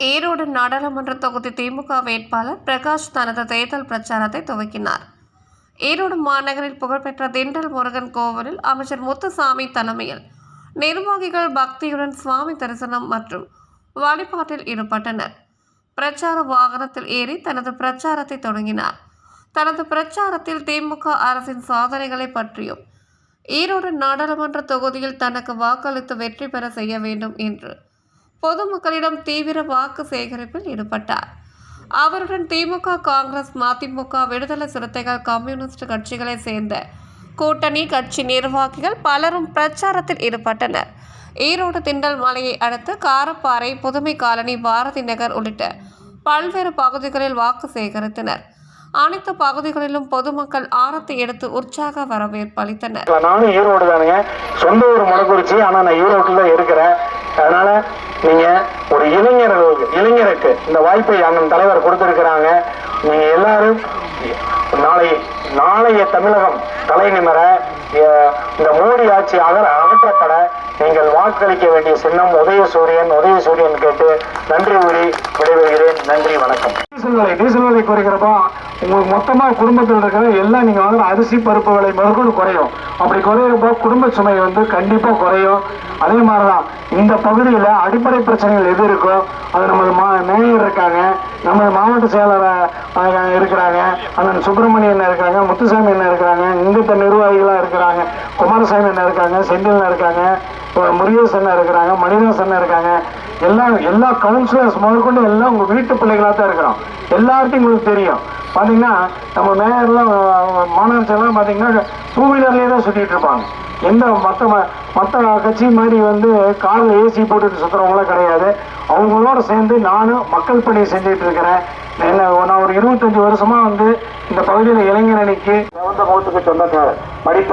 ஈரோடு நாடாளுமன்ற தொகுதி திமுக வேட்பாளர் பிரகாஷ் தனது தேர்தல் பிரச்சாரத்தை துவக்கினார். ஈரோடு மாநகரில் புகழ்பெற்ற திண்டல் முருகன் கோவிலில் அமைச்சர் முத்துசாமி தலைமையில் நிர்வாகிகள் பக்தியுடன் சுவாமி தரிசனம் மற்றும் வழிபாட்டில் ஈடுபட்டனர். பிரச்சார வாகனத்தில் ஏறி தனது பிரச்சாரத்தை தொடங்கினார். தனது பிரச்சாரத்தில் திமுக அரசின் சாதனைகளை பற்றியும் ஈரோடு நாடாளுமன்ற தொகுதியில் தனக்கு வாக்களித்து வெற்றி பெற செய்ய வேண்டும் என்று பொதுமக்களிடம் தீவிர வாக்கு சேகரிப்பில் ஈடுபட்டார். அவருடன் திமுக காங்கிரஸ் மதிமுக விடுதலை சிறுத்தைகள் கம்யூனிஸ்ட் கட்சிகளை சேர்ந்த கூட்டணி கட்சி நிர்வாகிகள் பலரும் பிரச்சாரத்தில் ஈடுபட்டனர். ஈரோடு திண்டல் மலையை அடுத்து காரப்பாறை புதுமை காலனி பாரதி நகர் உள்ளிட்ட பல்வேறு பகுதிகளில் வாக்கு சேகரித்தனர். அனைத்து பகுதிகளிலும் பொதுமக்கள் ஆரத்தி எடுத்து உற்சாக வரவேற்பு அளித்தனர். நானும் ஈரோடு தானுங்க. சொந்த ஊர் மொடக்குறிச்சி ஆனா நான் ஈரோட்டில் தான் இருக்கிறேன். அதனால நீங்க ஒரு இளைஞர் இளைஞருக்கு இந்த வாய்ப்பை அண்ணன் தலைவர் கொடுத்திருக்கிறாங்க. நீங்க எல்லாரும் நாளை நாளைய தமிழகம் தலை நிமர இந்த மோடி ஆட்சி அகர அகற்றப்பட நீங்கள் வாக்களிக்க வேண்டிய சின்னம் உதயசூரியன் உதயசூரியன் கேட்டு நன்றி கூறி விடைபெறுகிறேன். நன்றி வணக்கம். டீசல் விலை டீசல் விலை குறைக்கிறப்போ உங்களுக்கு மொத்தமாக குடும்பத்தில் இருக்கிற எல்லாம் நீங்கள் வாங்குற அரிசி பருப்பு விலை முதற்கொண்டு குறையும். அப்படி குறையிறப்போ குடும்ப சுமை வந்து கண்டிப்பாக குறையும். அதே மாதிரி தான் இந்த பகுதியில் அடிப்படை பிரச்சனைகள் எது இருக்கோ அது நமது மா மேயர் இருக்காங்க நமது மாவட்ட செயலர் இருக்கிறாங்க அண்ணன் சுப்பிரமணியன் இருக்காங்க முத்துசாமி என்ன இருக்கிறாங்க இங்கத்த நிர்வாகிகளாக இருக்கிறாங்க குமாரசாமி என்ன இருக்காங்க செந்தில் இருக்காங்க முருகேசன் என்ன இருக்கிறாங்க மணிதாஸ் என்ன இருக்காங்க. எல்லாம் எல்லா கவுன்சிலர்ஸ் முதற்கொண்டு எல்லாம் உங்கள் வீட்டு பிள்ளைகளாக தான் இருக்கிறோம். எல்லார்ட்டையும் உங்களுக்கு தெரியும். பார்த்தீங்கன்னா நம்ம மேயர்லாம் மாநகராட்சியெல்லாம் பார்த்தீங்கன்னா டூ வீலர்லேயே தான் சுற்றிட்டு இருப்பாங்க. எந்த மற்ற மற்ற கட்சி மாதிரி வந்து காரில் ஏசி போட்டுட்டு சுற்றுறவங்களாம் கிடையாது. அவங்களோட சேர்ந்து நானும் மக்கள் பணி செஞ்சுட்டு இருக்கிறேன். என்ன நான் ஒரு இருபத்தஞ்சி வருஷமாக வந்து இந்த பகுதியில் இளைஞர் அணிக்கு சிவந்த முகத்துக்கு சொந்தக்காரர் படிப்பு